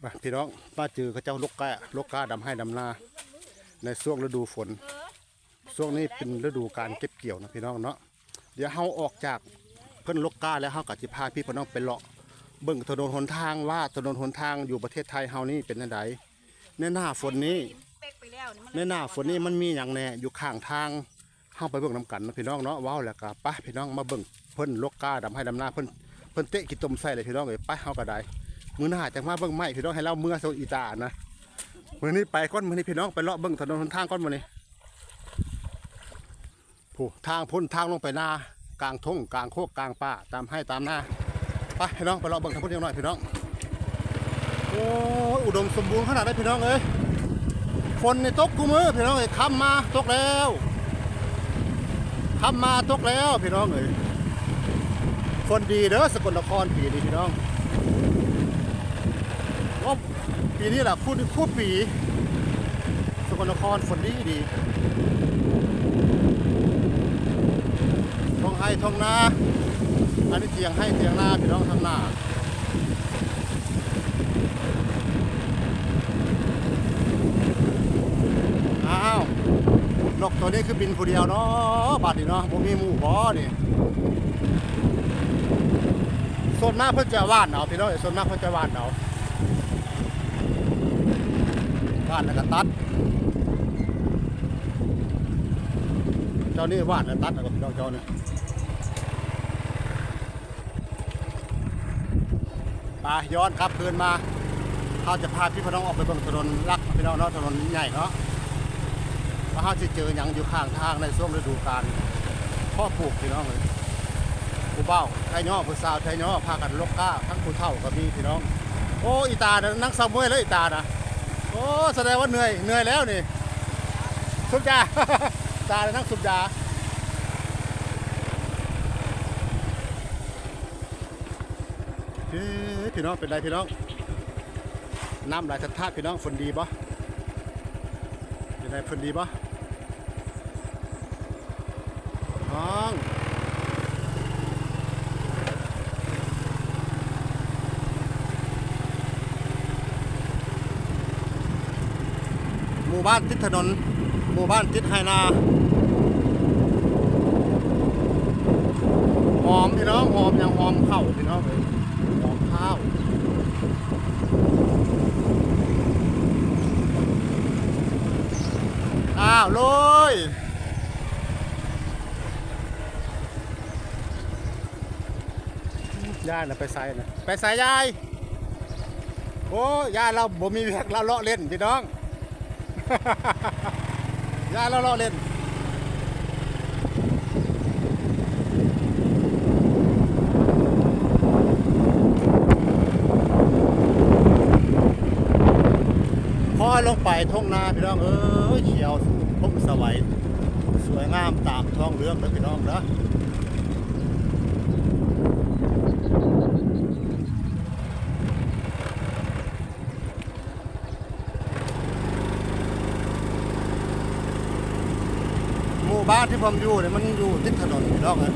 ไปพี่น้องป้าจือเขาเจ้าลกกาลกกาดำให้ดำนา ในช่วงฤดูฝนช่วงนี้เป็นฤดูการเก็บเกี่ยวนะพี่น้องเนาะเดี๋ยวเฮาออกจากเพิ่นลกกาแล้วเฮาก็สิพาพี่พี่น้องไปเลาะเบิ่งถนนหนทางว่าถนนหนทางอยู่ประเทศไทยเฮานี่เป็นจังไดในหน้าฝนนี้ในหน้าฝนนี้มันมีอย่างแน่อยู่ข้างทางเฮาไปเบิ่งน้ำกันนะพี่น้องเนาะว้าวแล้วก็ไปพี่น้องมาเบิ่งเพิ่นลกกาดำให้ดำนาเพิ่นเพิ่นเตะกิตมใส่เลยพี่น้องเอ้ยไปเฮาก็ได้ มือหน้าจังมาเบิ่งไม้พี่น้องให้เราเมื่อโซอีตานะมือนี้ไปก่อนมือนี้พี่น้องไปเลาะเบิ่งถนนหนทางก่อนมือนี้ผู้ทางพ้นทางลงไปหน้ากลางทุ่งกลางโคกกลางป่าตามให้ตามหน้าไปพี่น้องไปเลาะเบิ่งทางพุนยังหน่อยพี่น้องโอ้อุดมสมบูรณ์ขนาดได้พี่น้องเอ้ยฝนในตกกูมือพี่น้องเอ้ยคำมาตกแล้วคำมาตกแล้วพี่น้องเอ้ยฝนดีเด้อสกลนครปีนี้พี่น้อง ว่าปีนี้แหละคู่คู่ปี สกลนครฝนดีดีท้องไห้ท้องนาอันนี้เทียงให้เทียงหน้าพี่น้องทางหน้าอ้าวนกตัวนี้คือบินผู้เดียวเนาะบาดนี้เนาะบ่มีหมู่บ่นี่ส่วนมากเพิ่นจะว่านเอาพี่น้องส่วนมากเพิ่นจะว่านเอา ว่านแล้วก็ตัด เจ้านี่วานแล้วตัดแล้วก็เจ้าเนี่ไปย้อนครับคืนมาเขาจะพาพี่พน้องออกไปบิ่งถนนลักพี่น้องเนาะถนนใหญ่เนาะว่าเขาจะเจออย่างอยู่ข้างทางในช่วงฤดูกาลพ่อปลูกพี่น้องเลยผู้เบ้าไทยย่อผู้สาวไทยย่อพากันลกก้าทั้งผู้เฒ่าก็มีพี่น้อง โอ้อีตานะนั่งเศร้ามวยเลยอีตานะ โอ้แสดงว่าเหนื่อยเหนื่อยแล้วนี่สุดยาตาเลยนั่งสุดยาเฮ้ยพี่น้องเป็นไรพี่น้องน้ำไหลทัดทาพี่น้องฝนดีปะเป็นไงเพิ่นดีปะน้อง มู่บ้านติดถนน หมู่บ้านติดไฮนาหอมพี่น้องหอมยังหอมข้าวพี่น้องเลยหอมข้าวอ้าวลุยย่านะไปใส่นะไปใส่ยายโอ้ย่าเราบ่มีเวียกเราเลาะเล่นพี่น้อง ย่าเราเลาเล่นพอลงไปท้องนาพี่น้องเอ้ยเขียวพุ่มสวัยสวยงามตามท้องเรื่องเลยพี่น้องนะ บ้านที่ผมอยู่เนี่ยมันอยู่ติดถนนพี่น้องเลย